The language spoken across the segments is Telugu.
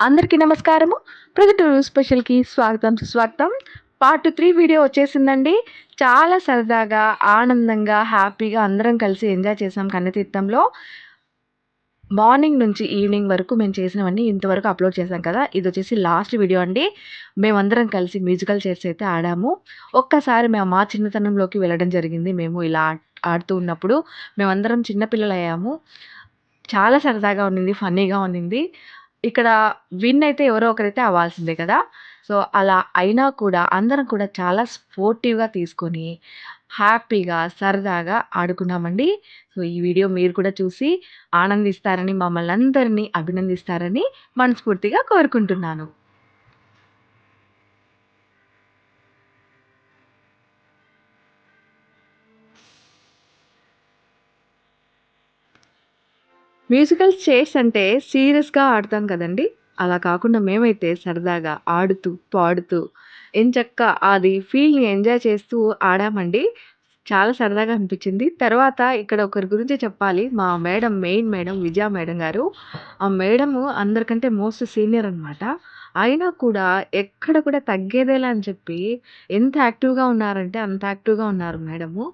అందరికీ నమస్కారము. ప్రజెంట్ స్పెషల్కి స్వాగతం సుస్వాగతం. పార్ట్ త్రీ వీడియో వచ్చేసిందండి. చాలా సరదాగా ఆనందంగా హ్యాపీగా అందరం కలిసి ఎంజాయ్ చేసాం కన్నతీర్థంలో. మార్నింగ్ నుంచి ఈవినింగ్ వరకు మేము చేసినవన్నీ ఇంతవరకు అప్లోడ్ చేసాం కదా. ఇది వచ్చేసి లాస్ట్ వీడియో అండి. మేమందరం కలిసి మ్యూజికల్ చైర్స్ అయితే ఆడాము. ఒక్కసారి మేము మా చిన్నతనంలోకి వెళ్ళడం జరిగింది. మేము ఇలా ఆడుతూ ఉన్నప్పుడు మేమందరం చిన్నపిల్లలు అయ్యాము చాలా సరదాగా ఉండింది ఫన్నీగా ఉండింది. ఇక్కడ విన్ అయితే ఎవరో ఒకరైతే అవ్వాల్సిందే కదా. సో అలా అయినా కూడా అందరం కూడా చాలా స్పోర్టివ్గా తీసుకొని హ్యాపీగా సరదాగా ఆడుకున్నామండి. సో ఈ వీడియో మీరు కూడా చూసి ఆనందిస్తారని మమ్మల్ని అందరినీ అభినందిస్తారని మనస్ఫూర్తిగా కోరుకుంటున్నాను. మ్యూజికల్ చైర్స్ అంటే సీరియస్‌గా ఆడతాం కదండీ! అలా కాకుండా మేమైతే సరదాగా ఆడుతూ, పాడుతూ ఎంచక్కా అది ఫీల్‌ని ఎంజాయ్ చేస్తూ ఆడామండి. చాలా సరదాగా అనిపించింది. తర్వాత ఇక్కడ ఒకరి గురించి చెప్పాలి. మా madam main madam Vijaya madam గారు. ఆ మేడము అందరికంటే మోస్ట్ సీనియర్ అనమాట. అయినా కూడా ఎక్కడ కూడా తగ్గేదేలా అని చెప్పి ఎంత యాక్టివ్‌గా ఉన్నారంటే అంత యాక్టివ్‌గా ఉన్నారు మేడము.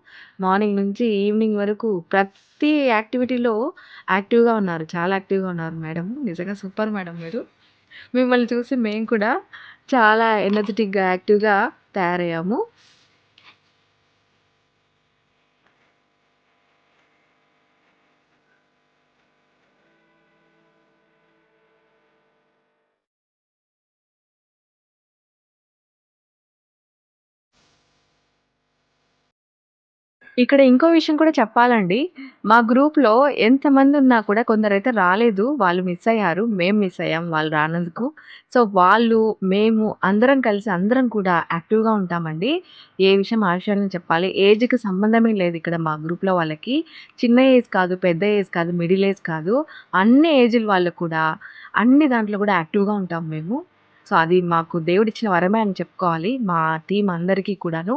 మార్నింగ్ నుంచి ఈవినింగ్ వరకు ప్రతి యాక్టివిటీలో యాక్టివ్‌గా ఉన్నారు. చాలా యాక్టివ్‌గా ఉన్నారు మేడం నిజంగా సూపర్ మేడం మీరు. మిమ్మల్ని చూసి మేము కూడా చాలా ఎనర్జిటిక్‌గా, యాక్టివ్‌గా తయారయ్యాము. ఇక్కడ ఇంకో విషయం కూడా చెప్పాలండి. మా గ్రూప్‌లో ఎంతమంది ఉన్నా కూడా కొందరైతే రాలేదు. వాళ్ళు మిస్ అయ్యారు. మేము మిస్ అయ్యాం వాళ్ళు రానందుకు. సో, వాళ్ళు, మేము అందరం కలిసి అందరం కూడా యాక్టివ్‌గా ఉంటామండి. ఏ విషయం ఆ చెప్పాలి. ఏజ్‌కి సంబంధమే లేదు ఇక్కడ మా గ్రూప్‌లో వాళ్ళకి. చిన్న ఏజ్ కాదు, పెద్ద ఏజ్ కాదు, మిడిల్ ఏజ్ కాదు. అన్ని ఏజ్‌ల వాళ్ళు కూడా అన్ని దాంట్లో కూడా యాక్టివ్‌గా ఉంటాం మేము. సో, అది మాకు దేవుడిచ్చిన వరమే అని చెప్పుకోవాలి. మా టీమ్ అందరికీ కూడాను.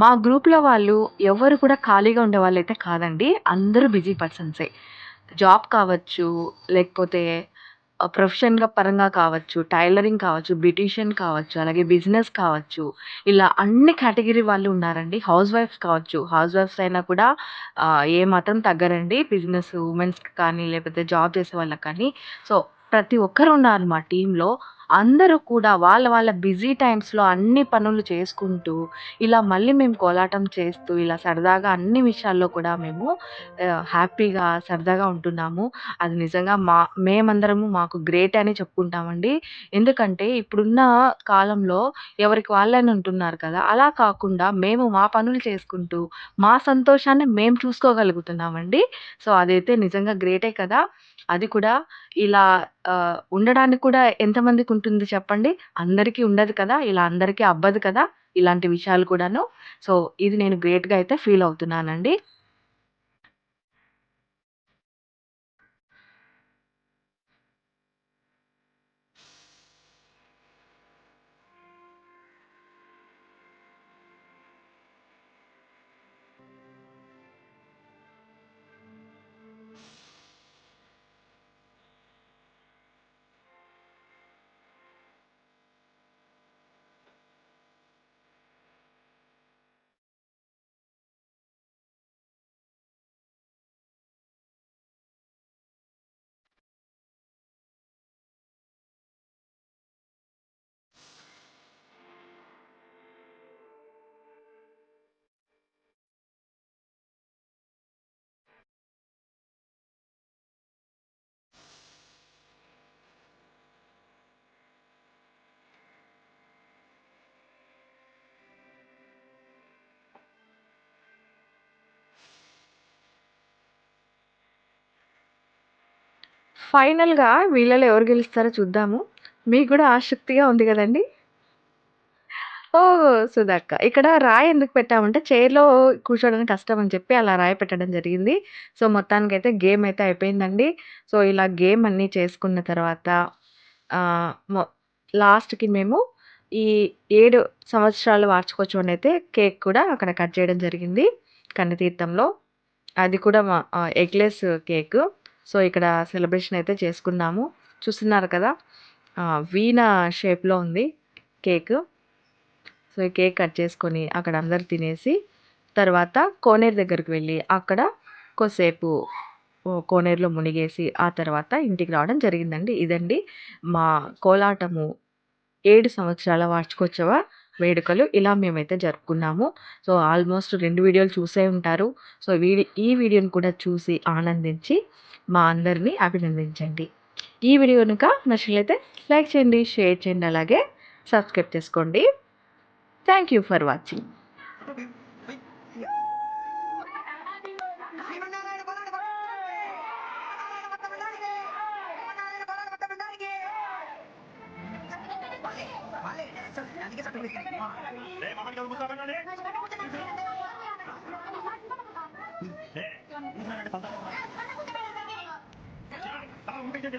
మా గ్రూప్‌లో వాళ్ళు ఎవరు కూడా ఖాళీగా ఉండే వాళ్ళైతే కాదండి. అందరూ బిజీ పర్సన్సే. జాబ్ కావచ్చు, లేకపోతే ప్రొఫెషన్‌గా పరంగా కావచ్చు, టైలరింగ్ కావచ్చు, బ్యూటీషియన్ కావచ్చు, అలాగే బిజినెస్ కావచ్చు. ఇలా అన్ని కేటగిరీ వాళ్ళు ఉన్నారండి. హౌస్ వైఫ్స్ కావచ్చు. హౌస్ వైఫ్స్ అయినా కూడా ఏ ఏమాత్రం తగ్గరండి. బిజినెస్ ఉమెన్స్‌కి కానీ, లేకపోతే జాబ్ చేసే వాళ్ళకి కానీ. సో, ప్రతి ఒక్కరు ఉన్నారు మా టీంలో అందరూ కూడా వాళ్ళ వాళ్ళ బిజీ టైమ్స్‌లో అన్ని పనులు చేసుకుంటూ, ఇలా మళ్ళీ మేము కోలాటం చేస్తూ, ఇలా సరదాగా అన్ని విషయాల్లో కూడా మేము హ్యాపీగా, సరదాగా ఉంటున్నాము. అది నిజంగా మా మేమందరము మాకు గ్రేట్ అని చెప్పుకుంటామండి. ఎందుకంటే ఇప్పుడున్న కాలంలో ఎవరికి వాళ్ళని ఉంటున్నారు కదా! అలా కాకుండా మేము మా పనులు చేసుకుంటూ, మా సంతోషాన్ని మేము చూసుకోగలుగుతున్నామండి. సో, అదైతే నిజంగా గ్రేటే కదా! అది కూడా ఇలా ఉండడానికి కూడా ఎంతమందికి ఉంటుంది చెప్పండి? అందరికీ ఉండదు కదా! ఇలా అందరికీ అవ్వదు కదా! ఇలాంటి విషయాలు కూడాను. సో, ఇది నేను గ్రేట్‌గా అయితే ఫీల్ అవుతున్నానండి. ఫైనల్‌గా వీళ్ళలో ఎవరు గెలుస్తారో చూద్దాము. మీకు కూడా ఆసక్తిగా ఉంది కదండి ఓ సుధాక్క ఇక్కడ రాయి ఎందుకు పెట్టామంటే చైర్‌లో కూర్చోవడానికి కష్టం అని చెప్పి అలా రాయి పెట్టడం జరిగింది. సో, మొత్తానికైతే గేమ్ అయితే అయిపోయిందండి. సో, ఇలా గేమ్ అన్నీ చేసుకున్న తర్వాత లాస్ట్‌కి మేము ఈ 7 సంవత్సరాల వార్షికోత్సవాన్ని అయితే కేక్ కూడా అక్కడ కట్ చేయడం జరిగింది. కన్నతీర్థంలో. అది కూడా మా ఎగ్‌లెస్ కేకు. సో, ఇక్కడ సెలబ్రేషన్ అయితే చేసుకున్నాము. చూస్తున్నారు కదా! వీణా వీణ షేప్‌లో ఉంది కేక్ సో, ఈ కేక్ కట్ చేసుకొని అక్కడ అందరు తినేసి, తర్వాత కోనేరు దగ్గరికి వెళ్ళి అక్కడ కొద్దిసేపు కోనేరులో మునిగేసి ఆ తర్వాత ఇంటికి రావడం జరిగిందండి. ఇదండి మా కోలాటము ఏడు సంవత్సరాల వార్షికోత్సవ వేడుకలు. ఇలా మేమైతే జరుపుకున్నాము. సో, ఆల్మోస్ట్ రెండు వీడియోలు చూసే ఉంటారు. సో, వీడి ఈ వీడియోని కూడా చూసి ఆనందించి మా అందరిని అభినందించండి. ఈ వీడియో కనుక నచ్చినట్లయితే లైక్ చేయండి, షేర్ చేయండి, అలాగే సబ్స్క్రైబ్ చేసుకోండి. Thank you for watching. వాళ్ళే. అందుకే